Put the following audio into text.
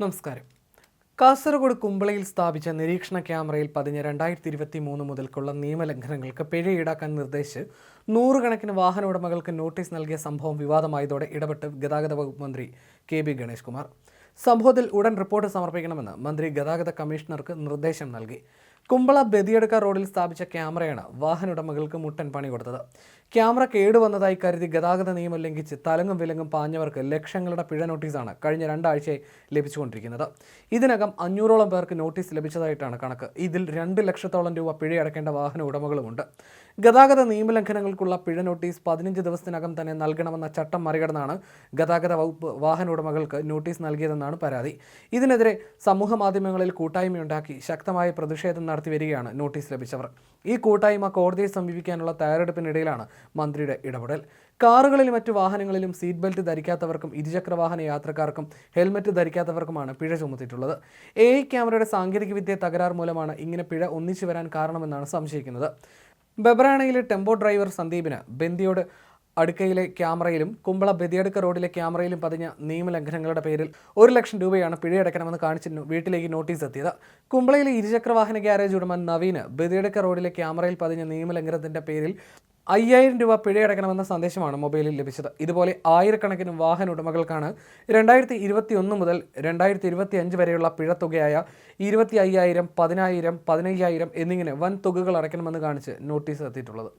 നമസ്കാരം. കാസർഗോഡ് കുമ്പളയിൽ സ്ഥാപിച്ച നിരീക്ഷണ ക്യാമറയിൽ പതിഞ്ഞ രണ്ടായിരത്തി ഇരുപത്തി മൂന്ന് മുതൽക്കുള്ള നിയമലംഘനങ്ങൾക്ക് പിഴ ഈടാക്കാൻ നിർദ്ദേശിച്ച് നൂറുകണക്കിന് വാഹന ഉടമകൾക്ക് നോട്ടീസ് നൽകിയ സംഭവം വിവാദമായതോടെ ഇടപെട്ട് ഗതാഗത വകുപ്പ് മന്ത്രി കെ ബി ഗണേഷ് കുമാർ സംഭവത്തിൽ ഉടൻ റിപ്പോർട്ട് സമർപ്പിക്കണമെന്ന് മന്ത്രി ഗതാഗത കമ്മീഷണർക്ക് നിർദ്ദേശം നൽകി. കുമ്പള ബദിയടുക്ക റോഡിൽ സ്ഥാപിച്ച ക്യാമറയാണ് വാഹന ഉടമകൾക്ക് മുട്ടൻ പണി കൊടുത്തത്. ക്യാമറ കേടുവന്നതായി കരുതി ഗതാഗത നിയമം ലംഘിച്ച് തലങ്ങും വിലങ്ങും പാഞ്ഞവർക്ക് ലക്ഷങ്ങളുടെ പിഴ നോട്ടീസാണ് കഴിഞ്ഞ രണ്ടാഴ്ചയായി ലഭിച്ചുകൊണ്ടിരിക്കുന്നത്. ഇതിനകം അഞ്ഞൂറോളം പേർക്ക് നോട്ടീസ് ലഭിച്ചതായിട്ടാണ് കണക്ക്. ഇതിൽ രണ്ട് ലക്ഷത്തോളം രൂപ പിഴയടക്കേണ്ട വാഹന ഉടമകളുമുണ്ട്. ഗതാഗത നിയമലംഘനങ്ങൾക്കുള്ള പിഴ നോട്ടീസ് പതിനഞ്ച് ദിവസത്തിനകം തന്നെ നൽകണമെന്ന ചട്ടം മറികടന്നാണ് ഗതാഗത വകുപ്പ് വാഹന ഉടമകൾക്ക് നോട്ടീസ് നൽകിയതെന്നാണ് പരാതി. ഇതിനെതിരെ സമൂഹ മാധ്യമങ്ങളിൽ കൂട്ടായ്മയുണ്ടാക്കി ശക്തമായ പ്രതിഷേധം നടത്തി വരികയാണ് നോട്ടീസ് ലഭിച്ചവർ. ഈ കൂട്ടായ്മ കോടതിയെ സമീപിക്കാനുള്ള തയ്യാറെടുപ്പിനിടയിലാണ് മന്ത്രിയുടെ ഇടപെടൽ. കാറുകളിലും മറ്റു വാഹനങ്ങളിലും സീറ്റ് ബെൽറ്റ് ധരിക്കാത്തവർക്കും ഇരുചക്ര വാഹന യാത്രക്കാർക്കും ഹെൽമറ്റ് ധരിക്കാത്തവർക്കുമാണ് പിഴ ചുമത്തിയിട്ടുള്ളത്. എ ഐ ക്യാമറയുടെ സാങ്കേതികവിദ്യ തകരാർ മൂലമാണ് ഇങ്ങനെ പിഴ ഒന്നിച്ചു വരാൻ കാരണമെന്നാണ് സംശയിക്കുന്നത്. ബെബ്രാണയിലെ ടെമ്പോ ഡ്രൈവർ സന്ദീപിന് ബന്ദിയോട് അടുക്കയിലെ ക്യാമറയിലും കുമ്പള ബദിയടുക്ക റോഡിലെ ക്യാമറയിലും പതിഞ്ഞ നിയമലംഘനങ്ങളുടെ പേരിൽ ഒരു ലക്ഷം രൂപയാണ് പിഴയടക്കണമെന്ന് കാണിച്ചിരുന്നു വീട്ടിലേക്ക് നോട്ടീസ് എത്തിയത്. കുമ്പളയിലെ ഇരുചക്ര വാഹന ഗ്യാരേജ് ഉടമ നവീന് ബദിയടുക്ക റോഡിലെ ക്യാമറയിൽ പതിഞ്ഞ നിയമലംഘനത്തിന്റെ പേരിൽ അയ്യായിരം രൂപ പിഴയടക്കണമെന്ന സന്ദേശമാണ് മൊബൈലിൽ ലഭിച്ചത്. ഇതുപോലെ ആയിരക്കണക്കിന് വാഹന ഉടമകൾക്കാണ് രണ്ടായിരത്തി ഇരുപത്തി ഒന്ന് മുതൽ രണ്ടായിരത്തി ഇരുപത്തി അഞ്ച് വരെയുള്ള പിഴത്തുകയായ ഇരുപത്തി അയ്യായിരം പതിനായിരം പതിനയ്യായിരം എന്നിങ്ങനെ വൻ തുകകൾ അടയ്ക്കണമെന്ന് കാണിച്ച് നോട്ടീസ് എത്തിയിട്ടുള്ളത്.